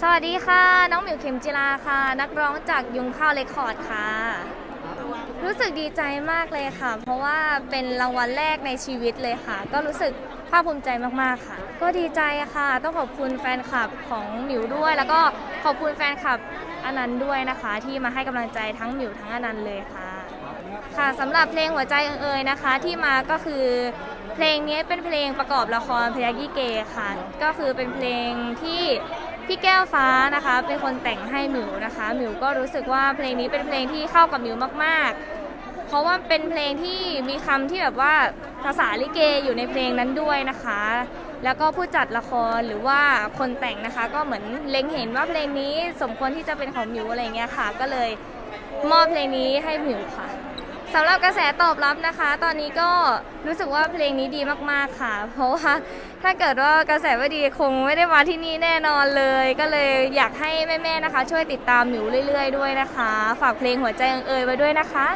สวัสดีค่ะ น้องหมิวเข็มจิราค่ะ นักร้องจากยุงข้าวเรคคอร์ดค่ะ รู้สึกดีใจมากเลยค่ะ เพราะว่าเป็นรางวัลแรกในชีวิตเลยค่ะ ก็รู้สึกภาคภูมิใจมากๆค่ะ ก็ดีใจค่ะ ต้องขอบคุณแฟนคลับของหมิวด้วย แล้วก็ขอบคุณแฟนคลับอนันต์ด้วยนะคะ ที่มาให้กำลังใจทั้งหมิวทั้งอนันต์เลยค่ะ ค่ะสำหรับเพลงหัวใจเอ่ยนะคะ ที่มาก็คือเพลงนี้เป็นเพลงประกอบละครพยักยี่เกค่ะ ก็คือเป็นเพลงที่ พี่แก้วฟ้านะคะ เป็นคนแต่งให้หมิวนะคะหมิวก็รู้สึกว่าเพลงนี้เป็นเพลงที่เข้ากับหมิวมาก ๆ เพราะว่าเป็นเพลงที่มีคำที่แบบว่าภาษาลิเกอยู่ในเพลงนั้นด้วยนะคะ แล้วก็ผู้จัดละครหรือว่าคนแต่งนะคะ ก็เหมือนเล็งเห็นว่าเพลงนี้สมควรที่จะเป็นของหมิวอะไรเงี้ยค่ะ ก็เลยมอบเพลงนี้ให้หมิวค่ะ สำหรับกระแสตอบรับนะคะ ตอนนี้ก็รู้สึกว่าเพลงนี้ดีมากๆค่ะ เพราะว่าถ้าเกิดว่ากระแสไม่ดีคงไม่ได้มาที่นี่แน่นอนเลย ก็เลยอยากให้แม่ๆนะคะ ช่วยติดตามหนูเรื่อย ๆ ด้วยนะคะ ฝากเพลงหัวใจเอ่ยไว้ด้วยนะคะ